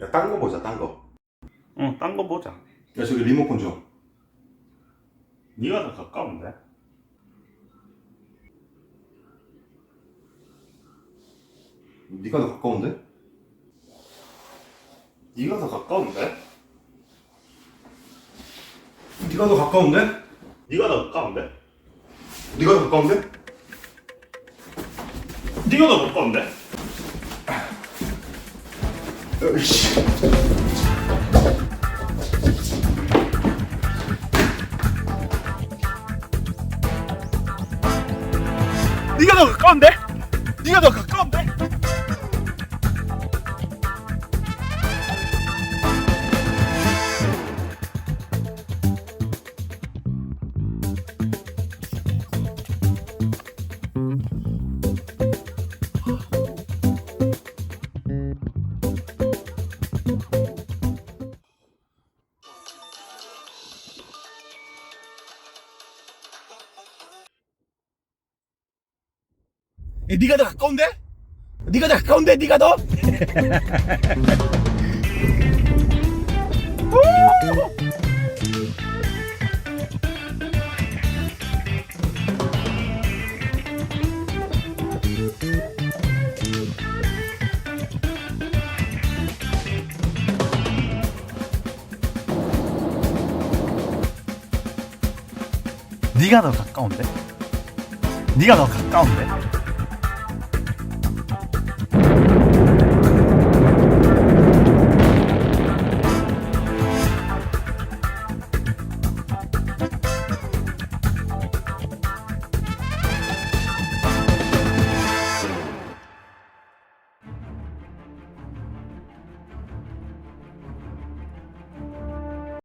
야, 딴 거 보자, 딴 거. 응, 딴 거 보자. 야, 저기 리모컨 줘. 네가 더 가까운데? 네가 더 가까운데? 네가 더 가까운데? 네가 더 가까운데? 네가 더 가까운데? 네가 더 가까운데? 네가 더 가까운데? 네가 더 가까운데? 네가 더 가까운데? 네가 더 가까운데? 네가 더 가까운데 네가 더? 네가 더 가까운데? 네가 더 가까운데?